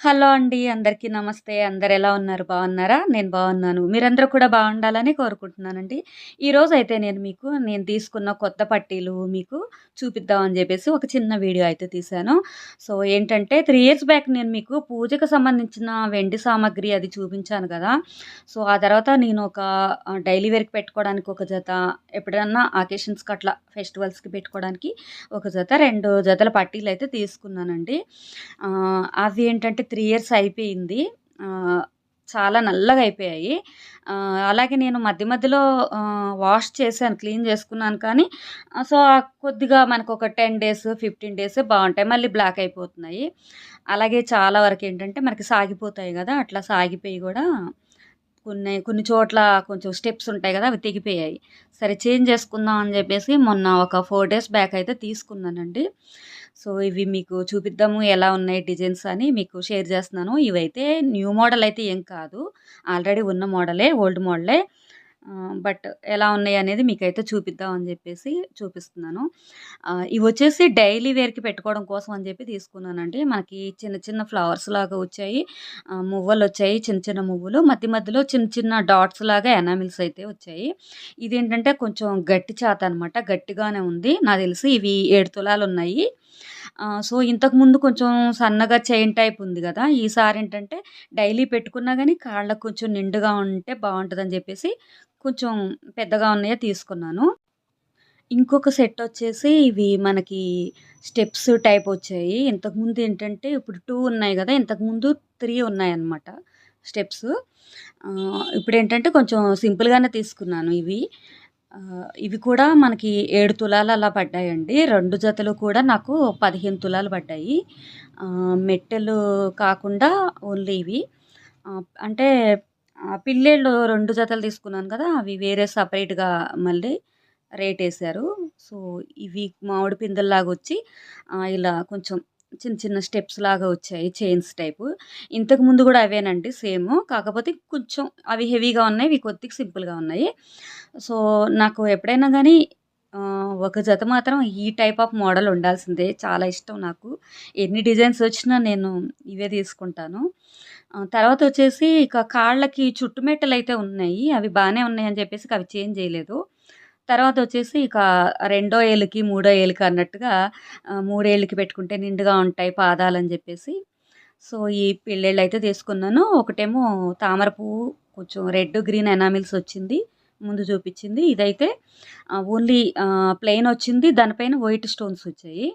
Hello అండి. అందరికీ నమస్తే. అందరు ఎలా ఉన్నారు? బాగున్నారా? నేను బాగున్నాను. మీరందరూ కూడా బాగుండాలని కోరుకుంటున్నానండి. అయితే నేను మీకు నేను తీసుకున్న కొత్త పట్టీలు మీకు చూపిద్దామని చెప్పేసి ఒక చిన్న వీడియో అయితే తీశాను. సో, ఏంటంటే త్రీ ఇయర్స్ బ్యాక్ నేను మీకు పూజకు సంబంధించిన వెండి సామాగ్రి అది చూపించాను కదా! సో, ఆ తర్వాత నేను ఒక డైలీ వేర్‌కి పెట్టుకోవడానికి ఒక జత, ఎప్పుడన్నా అకేషన్స్‌కి అట్లా ఫెస్టివల్స్‌కి పెట్టుకోవడానికి ఒక జత, రెండు జతల పట్టీలు అయితే తీసుకున్నానండి. అవి ఏంటంటే త్రీ ఇయర్స్ అయిపోయింది. చాలా నల్లగా అయిపోయాయి. అలాగే నేను మధ్య మధ్యలో వాష్ చేశాను. క్లీన్ చేసుకున్నాను కానీ సో, కొద్దిగా మనకు ఒక టెన్ డేస్, ఫిఫ్టీన్ డేస్ బాగుంటాయి మళ్ళీ బ్లాక్ అయిపోతున్నాయి. అలాగే చాలా వరకు ఏంటంటే మనకి సాగిపోతాయి కదా అట్లా సాగిపోయి కూడా కొన్ని కొన్ని చోట్ల కొంచెం స్టెప్స్ ఉంటాయి కదా అవి తెగిపోయాయి. సరే చేంజ్ చేసుకుందాం అని చెప్పేసి మొన్న ఒక ఫోర్ డేస్ బ్యాక్ అయితే తీసుకున్నానండి. సో, ఇవి మీకు చూపిద్దాము ఎలా ఉన్నాయి డిజైన్స్ అని మీకు షేర్ చేస్తున్నాను. ఇవైతే న్యూ మోడల్ అయితే ఏం కాదు. ఆల్రెడీ ఉన్న మోడలే. ఓల్డ్ మోడలే. బట్ ఎలా ఉన్నాయి అనేది మీకైతే చూపిద్దాం అని చెప్పేసి చూపిస్తున్నాను. ఇవి వచ్చేసి డైలీ వేర్‌కి పెట్టుకోవడం కోసం అని చెప్పి తీసుకున్నానండి. మనకి చిన్న చిన్న ఫ్లవర్స్ లాగా వచ్చాయి. మువ్వలు వచ్చాయి చిన్న చిన్న మువ్వలు. మధ్య మధ్యలో చిన్న చిన్న డాట్స్ లాగా ఎనామిల్స్ అయితే వచ్చాయి. ఇదేంటంటే కొంచెం గట్టి చాత అనమాట. గట్టిగానే ఉంది. నాకు తెలిసి ఇవి ఏడు తులాలు ఉన్నాయి సో, ఇంతకుముందు కొంచెం సన్నగా చైన్ టైప్ ఉంది కదా ఈసారి ఏంటంటే డైలీ పెట్టుకున్నా కానీ కాళ్ళకి కొంచెం నిండుగా ఉంటే బాగుంటుందని చెప్పేసి కొంచెం పెద్దగా ఉన్నాయో తీసుకున్నాను. ఇంకొక సెట్ వచ్చేసి ఇవి మనకి స్టెప్స్ టైప్ వచ్చాయి. ఇంతకుముందు ఏంటంటే ఇప్పుడు టూ ఉన్నాయి కదా ఇంతకుముందు త్రీ ఉన్నాయన్నమాట స్టెప్స్. ఇప్పుడు ఏంటంటే కొంచెం సింపుల్‌గానే తీసుకున్నాను ఇవి. ఇవి కూడా మనకి ఏడు తులాలు అలా పడ్డాయండి. రెండు జతలు కూడా నాకు 15 తులాలు పడ్డాయి. మెట్టెలు కాకుండా ఓన్లీ ఇవి. అంటే పిల్లేళ్ళు రెండు జతలు తీసుకున్నాను కదా! అవి వేరే సపరేట్గా మళ్ళీ రేట్ వేశారు సో, ఇవి మామిడి పిందెల్లాగా వచ్చి ఇలా కొంచెం చిన్న చిన్న స్టెప్స్ లాగా వచ్చాయి. Chains type. ఇంతకు ముందు కూడా అవేనండి సేమ్ కాకపోతే కొంచెం అవి హెవీగా ఉన్నాయి. ఇవి కొద్దిగా సింపుల్‌గా ఉన్నాయి. సో, నాకు ఎప్పుడైనా కానీ ఒక జత మాత్రం ఈ టైప్ ఆఫ్ మోడల్ ఉండాల్సిందే. చాలా ఇష్టం నాకు. ఎన్ని డిజైన్స్ వచ్చినా నేను ఇవే తీసుకుంటాను. తర్వాత వచ్చేసి ఇక కాళ్ళకి చుట్టు అయితే ఉన్నాయి. అవి బాగానే ఉన్నాయని చెప్పేసి అవి చేంజ్ చేయలేదు. తర్వాత వచ్చేసి ఇక రెండో ఏళ్ళకి మూడో ఏళ్ళకి అన్నట్టుగా మూడేళ్ళకి పెట్టుకుంటే నిండుగా ఉంటాయి పాదాలు అని చెప్పేసి సో, ఈ పిల్లేళ్ళైతే తీసుకున్నాను. ఒకటేమో తామర పువ్వు కొంచెం రెడ్, గ్రీన్ ఎనామిల్స్ వచ్చింది. ముందు చూపించింది ఇదైతే ఓన్లీ ప్లెయిన్ వచ్చింది. దానిపైన వైట్ స్టోన్స్ వచ్చాయి.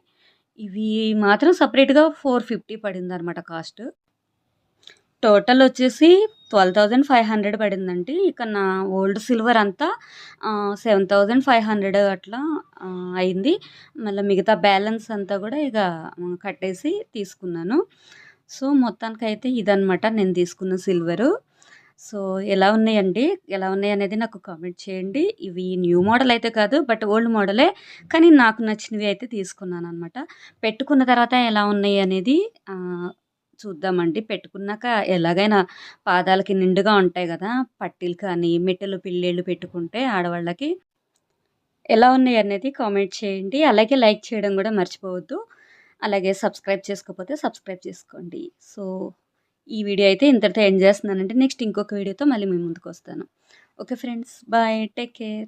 ఇవి మాత్రం సపరేట్గా ఫోర్ ఫిఫ్టీ పడింది అనమాట కాస్ట్. టోటల్ వచ్చేసి 12,500 పడిందండి. ఇక నా ఓల్డ్ సిల్వర్ అంతా సెవెన్ థౌజండ్ ఫైవ్ హండ్రెడ్ అట్లా అయింది. మళ్ళా మిగతా బ్యాలెన్స్ అంతా కూడా ఇక కట్టేసి తీసుకున్నాను. సో, మొత్తానికైతే ఇదనమాట నేను తీసుకున్న సిల్వరు. సో, ఎలా ఉన్నాయండి? ఎలా ఉన్నాయనేది నాకు కామెంట్ చేయండి. ఇవి న్యూ మోడల్ అయితే కాదు. బట్ ఓల్డ్ మోడలే. కానీ నాకు నచ్చినవి అయితే తీసుకున్నాను అనమాట పెట్టుకున్న తర్వాత ఎలా ఉన్నాయి అనేది చూద్దామండి. పెట్టుకున్నాక ఎలాగైనా పాదాలకి నిండుగా ఉంటాయి కదా పట్టీలు కానీ, మెట్టెలు, పిల్లేళ్ళు పెట్టుకుంటే ఆడవాళ్ళకి. ఎలా ఉన్నాయి అనేది కామెంట్ చేయండి. అలాగే లైక్ చేయడం కూడా మర్చిపోవద్దు. అలాగే సబ్స్క్రైబ్ చేసుకోకపోతే సబ్స్క్రైబ్ చేసుకోండి. సో, ఈ వీడియో అయితే ఇంతటితో ఎండ్ చేస్తున్నానంటే నెక్స్ట్ ఇంకొక వీడియోతో మళ్ళీ మీ ముందుకొస్తాను. Okay friends. Bye. Take care.